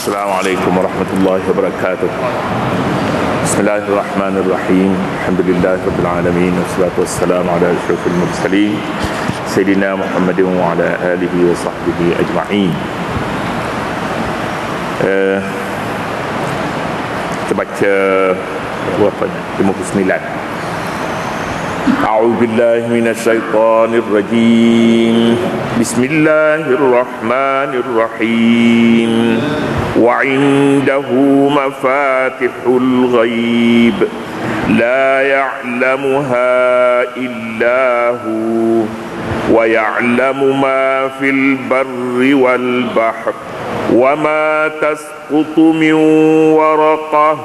السلام عليكم ورحمة الله وبركاته. بسم الله الرحمن الرحيم. الحمد لله رب العالمين والصلاة والسلام على أشرف المرسلين سيدنا محمد وعلى آله وصحبه أجمعين. kita baca berapa ni 59 أعوذ بالله من الشيطان الرجيم. بسم الله الرحمن الرحيم. وعنده مفاتح الغيب. لا يعلمها إلا هو. ويعلم ما في البر والبحر. وما تسقط من ورقة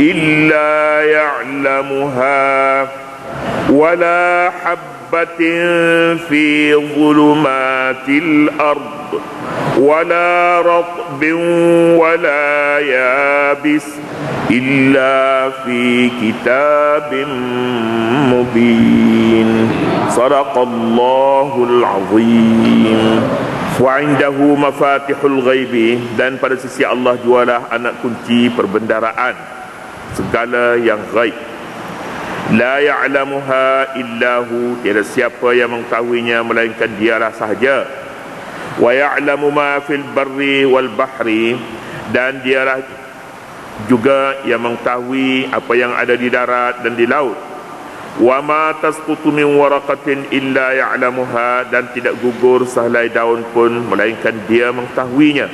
إلا يعلمها. ولا حبة في ظلمات الأرض ولا رطب ولا يابس إلا في كتاب مبين صدق الله العظيم وعنده مفاتح الغيب dan pada sisi Allah jualah anak kunci perbendaraan segala yang gaib La ya'lamuha illahu. Tiada siapa yang mengetahuinya Melainkan dialah sahaja. Wa ya'lamu ma fil barri wal bahri. Dan dialah juga yang mengetahui Apa yang ada di darat dan di laut. Wa ma tasqutu min waraqatin illa ya'lamuha. Dan tidak gugur sehelai daun pun Melainkan dia mengetahuinya.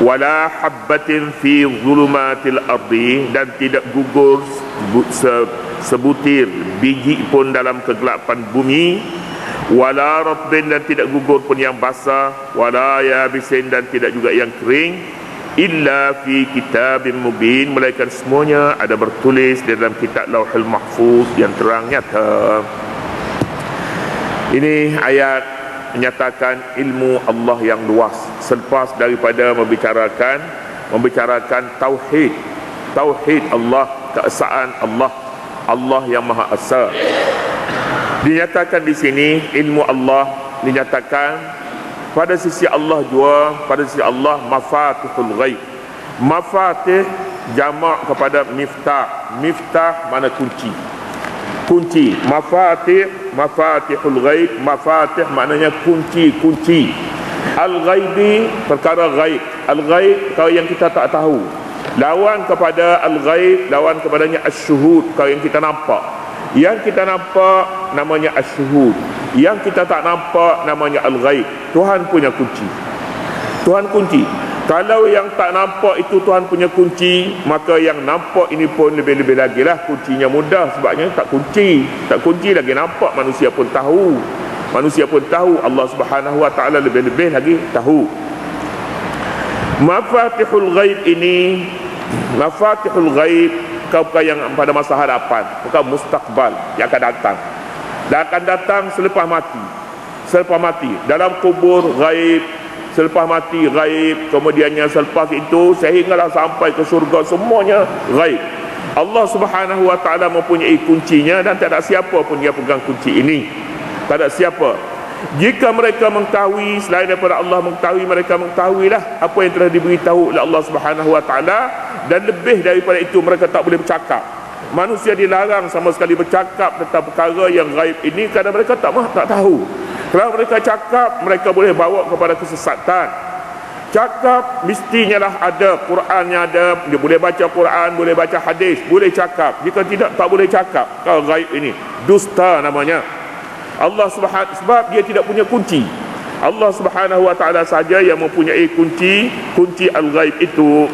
Wala habbatin fi zulumatil ardi. Dan tidak gugur se sebutir biji pun dalam kegelapan bumi. Wala rabbin dan tidak gugur pun yang basah. Wala yabisin dan tidak juga yang kering. Illa fi kitabim mubin. Melainkan semuanya ada bertulis di dalam kitab lauhul mahfuz yang terang nyata. Ini ayat menyatakan ilmu Allah yang luas. Selepas daripada membicarakan membicarakan tauhid. Tauhid Allah keesaan Allah Allah yang Maha Esa. Dinyatakan di sini ilmu Allah dinyatakan pada sisi Allah jua pada sisi Allah mafatihul ghaib. Mafatih jamak kepada miftah. Miftah mana kunci. Kunci. Mafatih, mafatihul ghaib, mafatih maknanya kunci, kunci. Al-ghaibi perkara ghaib. Al-ghaib kalau yang kita tak tahu lawan kepada al-ghaib lawan kepadanya as-syuhud kalau yang kita nampak. Yang kita nampak namanya as-syuhud yang kita tak nampak namanya al-ghaib. Tuhan punya kunci. Tuhan kunci. Kalau yang tak nampak itu Tuhan punya kunci maka yang nampak ini pun lebih-lebih lagi lah. Kuncinya mudah sebabnya tak kunci. Tak kunci lagi. Nampak manusia pun tahu. Manusia pun tahu. Allah subhanahu wa ta'ala lebih-lebih lagi tahu Mafatihul ghaib ini Mafatihul ghaib Kau-kau yang pada masa hadapan Bukan mustakbal yang akan datang. Dan akan datang selepas mati. Selepas mati. Dalam kubur ghaib Selepas mati ghaib Kemudiannya selepas itu Sehinggalah sampai ke surga Semuanya ghaib. Allah subhanahu wa ta'ala mempunyai kuncinya Dan tak ada siapa pun yang pegang kunci ini. Tak ada siapa jika mereka mengetahui selain daripada Allah mengetahui mereka mengetahuilah apa yang telah diberitahu oleh Allah Subhanahu wa taala dan lebih daripada itu mereka tak boleh bercakap. Manusia dilarang sama sekali bercakap tentang perkara yang gaib ini kerana mereka tak tak tahu. Kalau mereka cakap mereka boleh bawa kepada kesesatan. Cakap mestinya lah ada Qurannya ada dia boleh baca Quran boleh baca hadis boleh cakap. Jika tidak tak boleh cakap. Kalau gaib ini. Dusta namanya Allah Subhanahu sebab dia tidak punya kunci. Allah Subhanahu wa taala saja yang mempunyai kunci, kunci al-ghaib itu.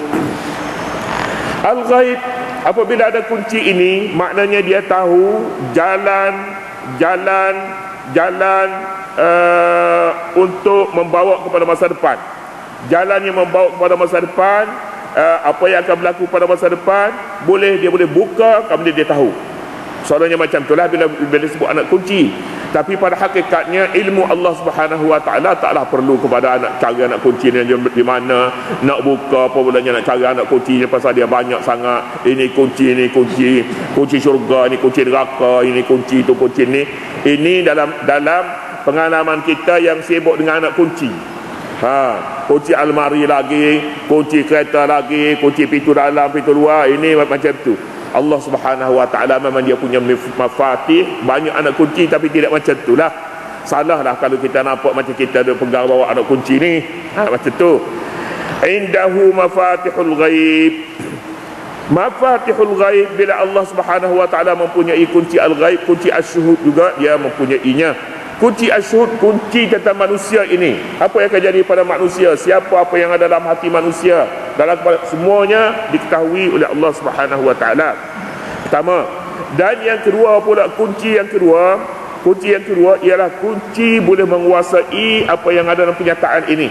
Al-ghaib apabila ada kunci ini maknanya dia tahu jalan jalan jalan uh, untuk membawa kepada masa depan. Jalan yang membawa kepada masa depan uh, apa yang akan berlaku pada masa depan boleh dia boleh buka kemudian dia tahu. Soalnya macam itulah bila bila sebut anak kunci tapi pada hakikatnya ilmu Allah Subhanahu Wa Taala taklah perlu kepada anak cara anak kunci di mana nak buka apa bolanya nak cara anak kunci pasal dia banyak sangat. Ini kunci ini kunci kunci syurga ini kunci neraka ini kunci itu kunci ni. Ini dalam dalam pengalaman kita yang sibuk dengan anak kunci. Ha kunci almari lagi kunci kereta lagi kunci pintu dalam pintu luar ini macam tu Allah Subhanahu Wa Taala memang dia punya mafatih. Banyak anak kunci tapi tidak macam itulah salah lah kalau kita nampak macam kita ada pegang bawa anak kunci ni. Ha, macam tu. Indahu mafatihul ghaib. Mafatihul ghaib bila Allah Subhanahu Wa Taala mempunyai kunci al-ghaib kunci asyhud juga dia mempunyainya. Kunci asyhud kunci tentang manusia ini. Apa yang akan jadi pada manusia? Siapa apa yang ada dalam hati manusia dalam semuanya diketahui oleh Allah Subhanahu wa taala. Pertama dan yang kedua pula kunci yang kedua kunci yang kedua ialah kunci boleh menguasai apa yang ada dalam kenyataan ini.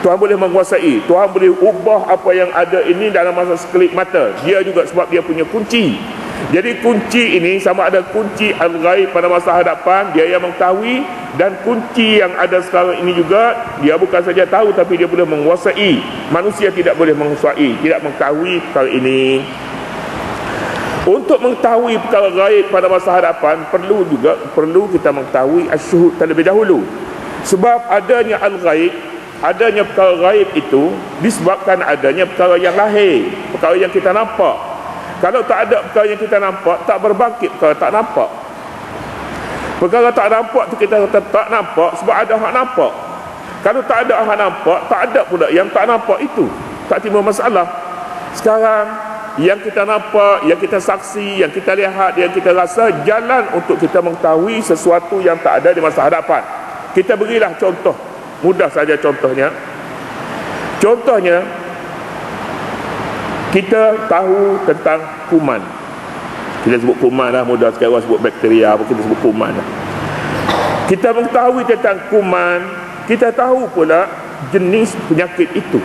Tuhan boleh menguasai Tuhan boleh ubah apa yang ada ini dalam masa sekelip mata. Dia juga sebab dia punya kunci jadi kunci ini sama ada kunci al-ghaib pada masa hadapan dia yang mengetahui dan kunci yang ada sekarang ini juga dia bukan saja tahu tapi dia boleh menguasai. Manusia tidak boleh menguasai, tidak mengetahui perkara ini. Untuk mengetahui perkara gaib pada masa hadapan perlu juga perlu kita mengetahui asyhud terlebih dahulu. Sebab adanya al-ghaib, adanya perkara gaib itu disebabkan adanya perkara yang lahir, perkara yang kita nampak. Kalau tak ada perkara yang kita nampak Tak berbangkit perkara tak nampak. Perkara tak nampak tu kita kata tak nampak Sebab ada hak nampak. Kalau tak ada hak nampak Tak ada pula yang tak nampak itu. Tak timbul masalah. Sekarang Yang kita nampak Yang kita saksi Yang kita lihat Yang kita rasa Jalan untuk kita mengetahui Sesuatu yang tak ada di masa hadapan. Kita berilah contoh. Mudah saja contohnya. Contohnya kita tahu tentang kuman. Kita sebut kuman lah mudah sekali orang sebut bakteria apa kita sebut kuman lah. kita mengetahui tentang kuman kita tahu pula jenis penyakit itu.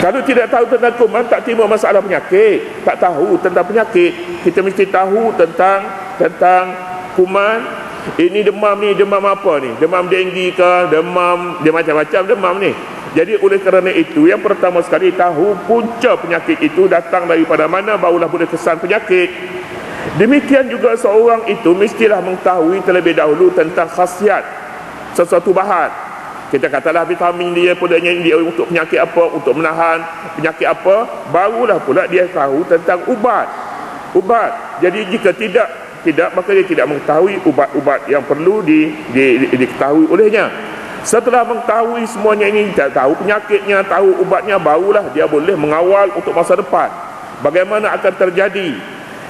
Kalau tidak tahu tentang kuman tak timbul masalah penyakit. Tak tahu tentang penyakit kita mesti tahu tentang tentang kuman. Ini demam ni demam apa ni? Demam denggi ke demam dia macam-macam demam ni jadi oleh kerana itu yang pertama sekali tahu punca penyakit itu datang daripada mana barulah boleh kesan penyakit. Demikian juga seorang itu mestilah mengetahui terlebih dahulu tentang khasiat sesuatu bahan. Kita katalah vitamin dia pulanya dia untuk penyakit apa, untuk menahan penyakit apa, barulah pula dia tahu tentang ubat. Ubat. Jadi jika tidak tidak maka dia tidak mengetahui ubat-ubat yang perlu di, di, di, diketahui olehnya. Setelah mengetahui semuanya ini, tahu penyakitnya, tahu ubatnya, barulah dia boleh mengawal untuk masa depan. Bagaimana akan terjadi?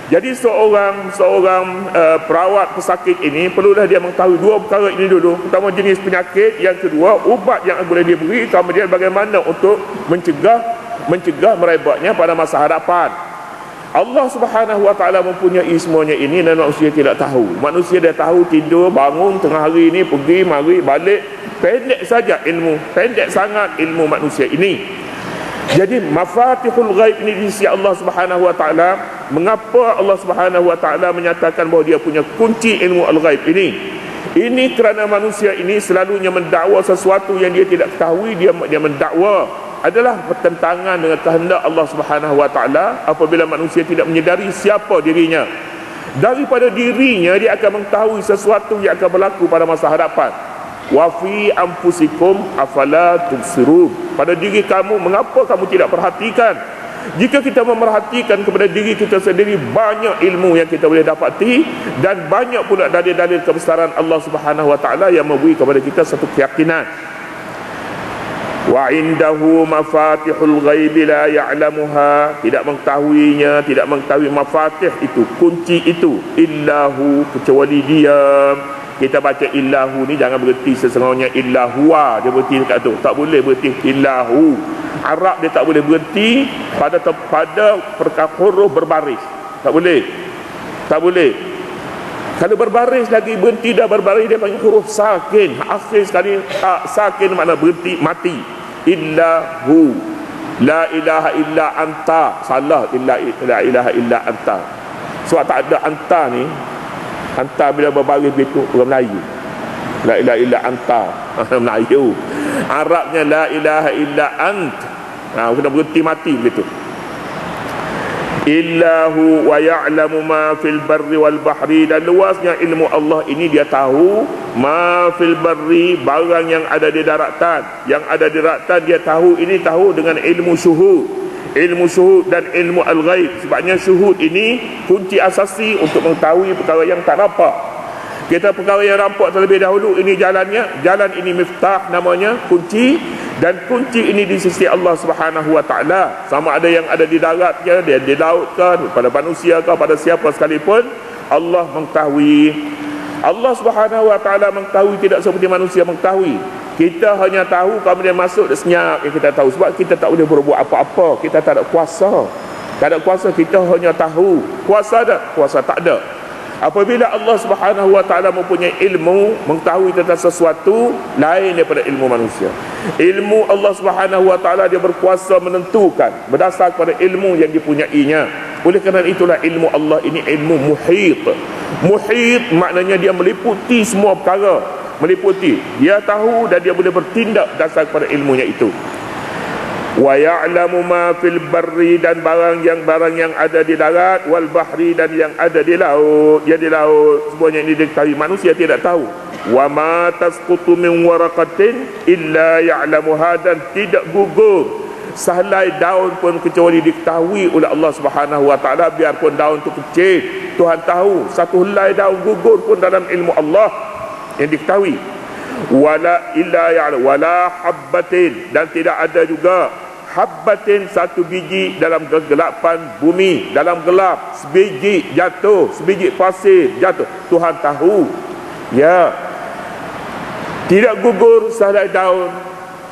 Jadi seorang seorang uh, perawat pesakit ini perlulah dia mengetahui dua perkara ini dulu. Pertama jenis penyakit, yang kedua ubat yang boleh diberi, kemudian bagaimana untuk mencegah mencegah merebaknya pada masa hadapan. Allah Subhanahu Wa Taala mempunyai semuanya ini dan manusia tidak tahu. Manusia dia tahu tidur, bangun tengah hari ini pergi mari balik pendek saja ilmu, pendek sangat ilmu manusia ini. Jadi mafatihul ghaib ini di sisi Allah Subhanahu Wa Taala. Mengapa Allah Subhanahu Wa Taala menyatakan bahawa dia punya kunci ilmu al-ghaib ini? Ini kerana manusia ini selalunya mendakwa sesuatu yang dia tidak ketahui dia dia mendakwa adalah pertentangan dengan kehendak Allah Subhanahu wa taala apabila manusia tidak menyedari siapa dirinya. Daripada dirinya dia akan mengetahui sesuatu yang akan berlaku pada masa hadapan. Wa fi anfusikum afala tubsirun. Pada diri kamu mengapa kamu tidak perhatikan? Jika kita memerhatikan kepada diri kita sendiri banyak ilmu yang kita boleh dapati dan banyak pula dalil-dalil kebesaran Allah Subhanahu wa taala yang memberi kepada kita satu keyakinan wa indahu mafatihul ghaibi la ya'lamuha. Tidak mengetahuinya tidak mengetahui mafatih itu kunci itu. Illahu kecuali dia. Kita baca illahu ni jangan berhenti sesungguhnya illahua dia berhenti dekat tu. Tak boleh berhenti illahu. Arab dia tak boleh berhenti pada pada perkara huruf berbaris. Tak boleh. Tak boleh kalau berbaris lagi berhenti dah berbaris dia panggil huruf sakin. Akhir sekali sakin makna berhenti mati. Illa hu. La ilaha illa anta. Salah illa la ilaha illa anta. Sebab tak ada anta ni anta bila berbaris begitu orang Melayu. La ilaha illa anta. Melayu. Arabnya la ilaha illa ant. Ha, kena berhenti mati begitu illahu wa ya'lamu ma fil barri wal bahri. Dan luasnya ilmu Allah ini dia tahu ma fil barri barang yang ada di daratan. Yang ada di daratan dia tahu ini tahu dengan ilmu syuhud. Ilmu syuhud dan ilmu al-ghaib. Sebabnya syuhud ini kunci asasi untuk mengetahui perkara yang tak nampak. Kita perkara yang nampak terlebih dahulu ini jalannya. Jalan ini miftah namanya kunci dan kunci ini di sisi Allah Subhanahu wa taala. Sama ada yang ada di daratnya dia di laut ke pada manusia ke pada siapa sekalipun Allah mengetahui. Allah Subhanahu wa taala mengetahui tidak seperti manusia mengetahui. Kita hanya tahu kalau dia masuk dia senyap. Yang kita tahu sebab kita tak boleh berbuat apa-apa. Kita tak ada kuasa. Tak ada kuasa kita hanya tahu. Kuasa ada kuasa tak ada. Apabila Allah Subhanahu wa taala mempunyai ilmu mengetahui tentang sesuatu lain daripada ilmu manusia. Ilmu Allah Subhanahu wa taala dia berkuasa menentukan berdasar kepada ilmu yang dipunyainya. Oleh kerana itulah ilmu Allah ini ilmu muhit. Muhit maknanya dia meliputi semua perkara, meliputi. Dia tahu dan dia boleh bertindak berdasar kepada ilmunya itu wa ya'lamu ma fil barri dan barang yang barang yang ada di darat wal bahri dan yang ada di laut yang di laut semuanya ini diketahui manusia tidak tahu wa ma tasqutu min waraqatin illa ya'lamuha dan tidak gugur. Sehelai daun pun kecuali diketahui oleh Allah Subhanahu wa taala. Biarpun daun itu kecil Tuhan tahu. Satu helai daun gugur pun dalam ilmu Allah yang diketahui. Wala illa ya'lam wala habbatin. Dan tidak ada juga habbatin satu biji dalam kegelapan bumi. Dalam gelap sebiji jatuh sebiji pasir jatuh. Tuhan tahu. Ya tidak gugur sahaja daun.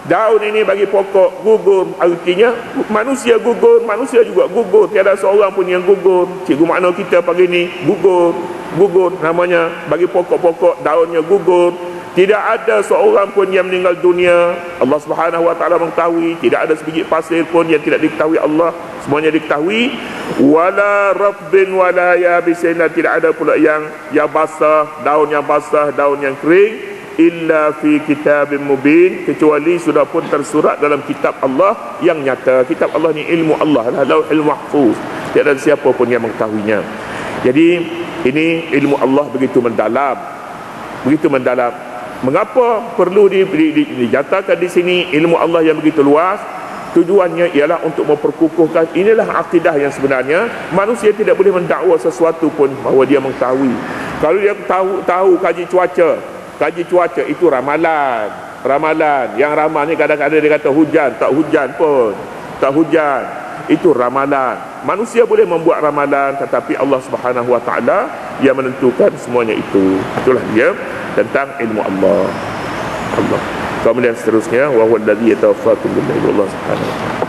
Daun ini bagi pokok gugur. Artinya manusia gugur manusia juga gugur. Tiada seorang pun yang gugur. Cikgu makna kita pagi ini gugur. Gugur namanya bagi pokok-pokok daunnya gugur. Tidak ada seorang pun yang meninggal dunia. Allah subhanahu wa ta'ala mengetahui. Tidak ada sebiji pasir pun yang tidak diketahui Allah. Semuanya diketahui. Wala rabbin wala yabisin tidak ada pula yang yang basah. Daun yang basah, daun yang kering Illa fi kitabim mubin Kecuali sudah pun tersurat dalam kitab Allah Yang nyata. Kitab Allah ni ilmu Allah Lauhil mahfuz. Tidak ada siapa pun yang mengetahuinya. Jadi ini ilmu Allah begitu mendalam. Begitu mendalam. Mengapa perlu di, di, di, dijatakan di sini ilmu Allah yang begitu luas? Tujuannya ialah untuk memperkukuhkan. Inilah akidah yang sebenarnya. Manusia tidak boleh mendakwa sesuatu pun bahawa dia mengetahui. Kalau dia tahu tahu kaji cuaca, kaji cuaca itu ramalan. Ramalan. Yang ramal ni kadang-kadang dia kata hujan, tak hujan pun. Tak hujan. Itu ramalan. Manusia boleh membuat ramalan tetapi Allah Subhanahu Wa Taala yang menentukan semuanya itu. Itulah dia tentang ilmu Allah Allah kemudian seterusnya wa huwa alladhi yatawaffakum bil Allah subhanahu wa ta'ala